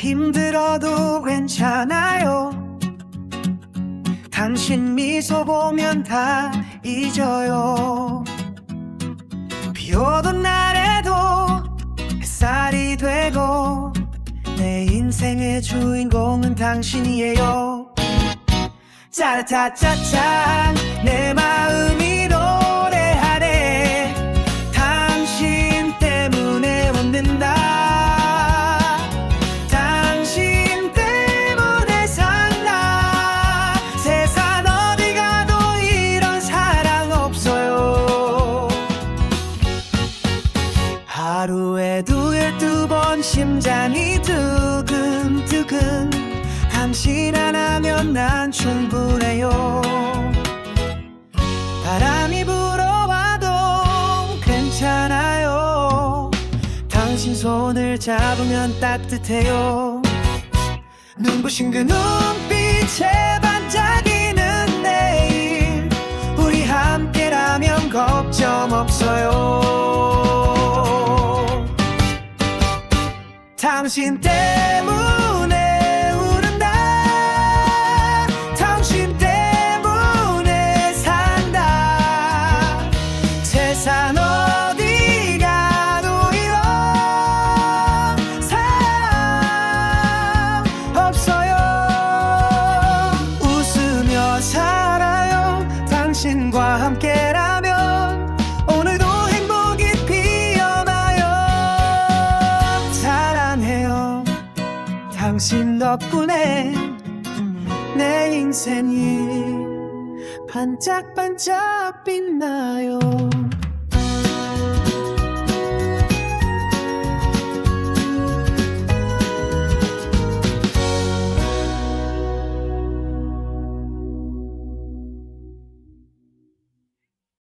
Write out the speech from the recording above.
힘들어도 괜찮아요. 당신 미소 보면 다 잊어요. 비 오던 날에도 햇살이 되고 내 인생의 주인공은 당신이에요. 짜라짜짜짠 내맘 하루에도 열두 번 심장이 두근두근. 당신 하나면 난 충분해요. 바람이 불어와도 괜찮아요. 당신 손을 잡으면 따뜻해요. 눈부신 그 눈빛에 당신 당신 덕분에 내 인생이 반짝반짝 빛나요